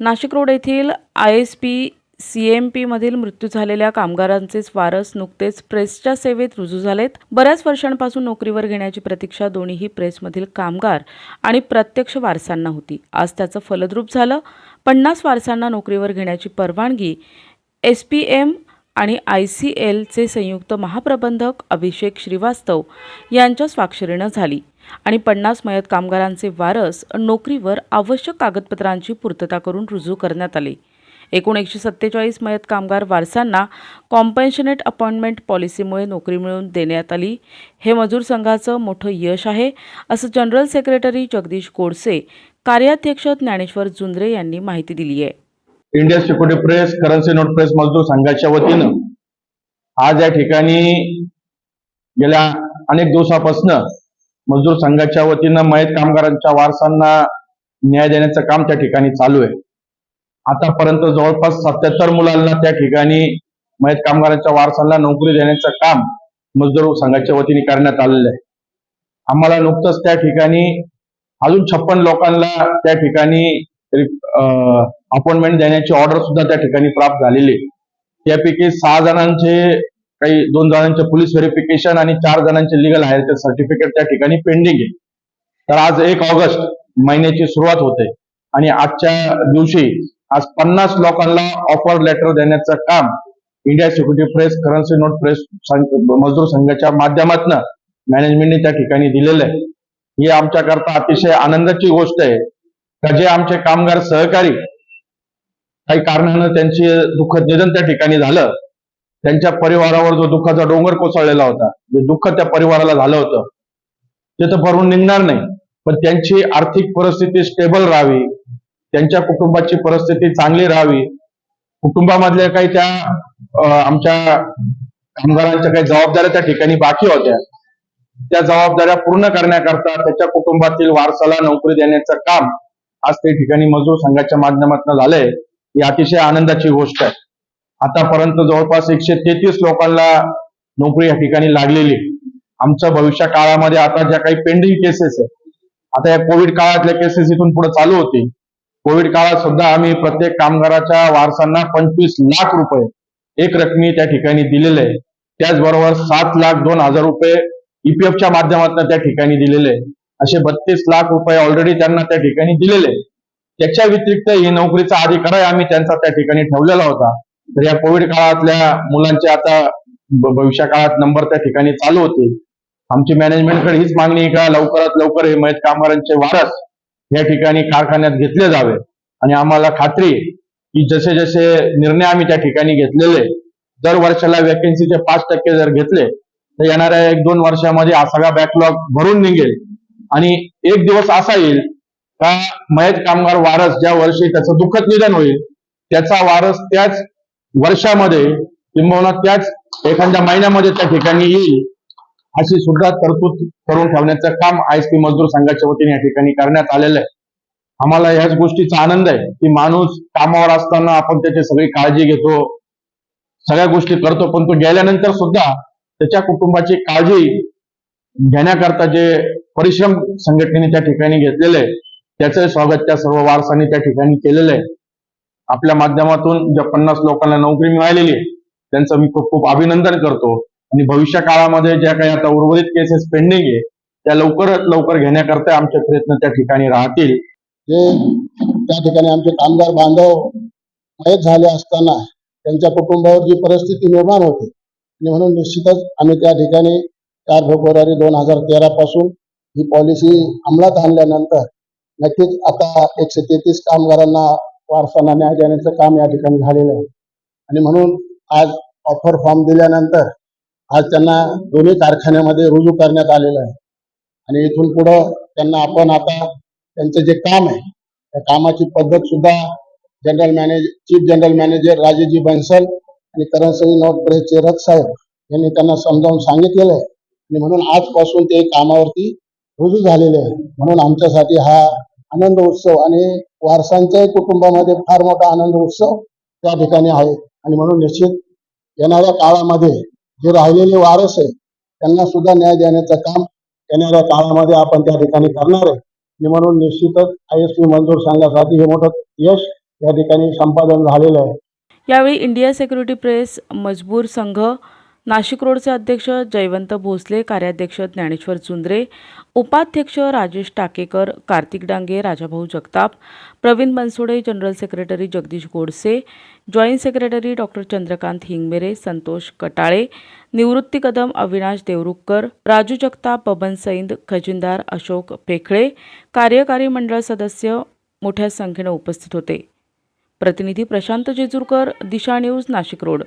Nashik road येथील I S P C M पीमधील मृत्यू झालेल्या कामगारांचे वारस नुकतेच प्रेसच्या सेवेत रुजू झालेत. बऱ्याच वर्षांपासून नोकरीवर घेण्याची प्रतीक्षा दोन्हीही प्रेसमधील कामगार आणि प्रत्यक्ष वारसांना होती. आज त्याचं फलद्रूप झालं. पन्नास वारसांना नोकरीवर घेण्याची परवानगी एस पी एम आणि आय सी एलचे संयुक्त महाप्रबंधक अभिषेक श्रीवास्तव यांच्या स्वाक्षरीनं झाली. आणि पन्नास मयत कामगारांचे वारस नोकरीवर आवश्यक कागदपत्रांची पूर्तता करून रुजू करण्यात आली. एकूण एकशे सत्तेचाळीस मयत कामगार वारसांना कॉम्पन्शनेट अपॉइंटमेंट पॉलिसीमुळे नोकरी मिळवून देण्यात आली. हे मजूर संघाचं मोठं यश आहे असं जनरल सेक्रेटरी जगदीश गोडसे कार्याध्यक्ष ज्ञानेश्वर जुंद्रे यांनी माहिती दिली आहे. India security press currency note press Mazdoor संघाच्या वतीनं आज या ठिकाणी गेल्या अनेक दिवसापासून मजदूर संघाच्या वतीनं मयत कामगारांच्या वारसांना न्याय देण्याचं काम त्या ठिकाणी चालू आहे आतापर्यंत जवळपास सत्याहत्तर मुलांना त्या ठिकाणी मयत कामगारांच्या वारसांना नोकरी देण्याचं काम मजदूर संघाच्या वतीने करण्यात आलेलं आहे आम्हाला नुकतंच त्या ठिकाणी अजून छप्पन लोकांना त्या ठिकाणी अपॉइंटमेंट देण्याची ऑर्डर सुद्धा त्या ठिकाणी प्राप्त झालेली आहे. त्यापैकी सहा जणांचे काही दोन जणांचे पोलीस व्हेरिफिकेशन आणि चार जणांचे लिगल हायरचे सर्टिफिकेट त्या ठिकाणी पेंडिंग आहे. तर आज एक ऑगस्ट महिन्याची सुरुवात होते. आणि आजच्या दिवशी आज पन्नास लोकांना ऑफर लेटर देण्याचं काम India security press currency note press Mazdoor संघाच्या माध्यमातून मॅनेजमेंटने त्या ठिकाणी दिलेलं आहे. ही आमच्याकरता अतिशय आनंदाची गोष्ट आहे. का जे आमचे कामगार सहकारी काही कारणानं त्यांचे दुःखद निधन त्या ठिकाणी झालं त्यांच्या परिवारावर जो दुःखाचा डोंगर कोसळलेला होता जे दुःख त्या परिवाराला झालं होतं ते तर भरून निघणार नाही. पण त्यांची आर्थिक परिस्थिती स्टेबल राहावी त्यांच्या कुटुंबाची परिस्थिती चांगली राहावी. कुटुंबामधल्या काही त्या आमच्या कामगारांच्या काही जबाबदाऱ्या त्या ठिकाणी बाकी होत्या. त्या जबाबदाऱ्या पूर्ण करण्याकरता त्याच्या कुटुंबातील वारसाला नोकरी देण्याचं काम आज ते ठिकाणी मजूर संघाच्या माध्यमातून झालंय ही अतिशय आनंदाची गोष्ट आहे. आतापर्यंत जवळपास एकशे तेहतीस लोकांना नोकरी या ठिकाणी लागलेली. आहे. आमच्या भविष्य काळामध्ये आता ज्या काही पेंडिंग केसेस आहेत आता या कोविड काळातल्या केसेस इथून पुढे चालू होतील. कोविड काळात सुद्धा आम्ही प्रत्येक कामगाराच्या वारसांना पंचवीस लाख रुपये एक रकमी त्या ठिकाणी दिलेले आहे. त्याचबरोबर सात लाख दोन हजार रुपये ईपीएफच्या माध्यमातून त्या ठिकाणी दिलेले आहे. असे बत्तीस लाख रुपये ऑलरेडी त्यांना त्या ठिकाणी दिलेले त्याच्या व्यतिरिक्त ही नोकरीचा अधिकारही आम्ही त्यांचा त्या ठिकाणी ठेवलेला होता. तर या कोविड काळातल्या मुलांचे आता भविष्या काळात नंबर त्या ठिकाणी चालू होते आमची मॅनेजमेंटकडे हीच मागणी आहे का लवकरात लवकर हे मयत कामगारांचे वारस या ठिकाणी कारखान्यात घेतले जावे. आणि आम्हाला खात्री की जसे जसे निर्णय आम्ही त्या ठिकाणी घेतलेले दर वर्षाला वॅकन्सीचे पाच टक्के जर घेतले तर येणाऱ्या एक दोन वर्षामध्ये हा सगळा बॅकलॉग भरून निघेल. आणि एक दिवस असा येईल का मयत कामगार वारस ज्या वर्षी त्याचं दुःखद निधन होईल त्याचा वारस त्याच वर्षामध्ये किंबहुना त्याच एखाद्या महिन्यामध्ये त्या ठिकाणी येईल अशी सुद्धा तरतूद करून ठेवण्याचं काम आयएसपी मजदूर संघाच्या वतीने या ठिकाणी करण्यात आलेलं आहे. आम्हाला ह्याच गोष्टीचा आनंद आहे की माणूस कामावर असताना आपण त्याची सगळी काळजी घेतो सगळ्या गोष्टी करतो पण तो गेल्यानंतर सुद्धा त्याच्या कुटुंबाची काळजी घेण्याकरता जे परिश्रम संघटनेने त्या ठिकाणी घेतलेले आहे त्याचं स्वागत त्या सर्व वारसांनी त्या ठिकाणी केलेलं आहे. आपल्या माध्यमातून ज्या पन्नास लोकांना नोकरी मिळालेली आहे त्यांचं मी खूप खूप अभिनंदन करतो. आणि भविष्य काळामध्ये ज्या काही आता उर्वरित केसेस पेंडिंग आहे त्या लवकरात लवकर घेण्याकरता आमचे प्रयत्न त्या ठिकाणी राहतील. जे त्या ठिकाणी आमचे कामगार बांधव मयत झाले असताना त्यांच्या कुटुंबावर जी परिस्थिती निर्माण होते आणि म्हणून निश्चितच आम्ही त्या ठिकाणी चार फेब्रुवारी दोन हजार तेरा पासून ही पॉलिसी अंमलात आणल्यानंतर नक्कीच आता एकशे तेहतीस कामगारांना वारसांना न्याय देण्याचं काम या ठिकाणी झालेलं आहे. आणि म्हणून आज ऑफर फॉर्म दिल्यानंतर आज त्यांना दोन्ही कारखान्यामध्ये रुजू करण्यात आलेलं आहे. आणि इथून पुढं त्यांना आपण आता त्यांचं जे काम आहे त्या कामाची पद्धत सुद्धा general manage chief general manager Rajeji Bansal आणि करन्सी नोट प्रेसचे रथ साहेब यांनी त्यांना समजावून सांगितलेलं आहे. आणि म्हणून आजपासून ते कामावरती रुजू झालेले आहे म्हणून आमच्यासाठी हा आनंद उत्सव आणि वारसांच्याही कुटुंबामध्ये फार मोठा आनंद उत्सव त्या ठिकाणी आहे. आणि म्हणून निश्चित येणाऱ्या काळामध्ये जे राहिलेले वारस आहे त्यांना सुद्धा न्याय देण्याचं काम येणाऱ्या काळामध्ये आपण त्या ठिकाणी करणार आहे. आणि म्हणून निश्चितच आय एस पी मंजूर संघासाठी हे मोठं यश या ठिकाणी संपादन झालेलं आहे. यावेळी इंडिया सेक्युरिटी प्रेस मजबूर संघ नाशिक रोडचे अध्यक्ष जयवंत भोसले कार्याध्यक्ष ज्ञानेश्वर चुंद्रे उपाध्यक्ष Rajesh Takekar Kartik Dange Rajabhau Jagtap Pravin Bansode general secretary Jagdish Godse joint secretary doctor Chandrakant Hingmire Santosh Katale Nivrutti Kadam Avinash Devrukhkar Raju Jagtap Baban Saind खजिनदार Ashok Pekhale कार्यकारी मंडळ सदस्य मोठ्या संख्येनं उपस्थित होते. प्रतिनिधी प्रशांत जेजूरकर दिशा न्यूज नाशिक रोड.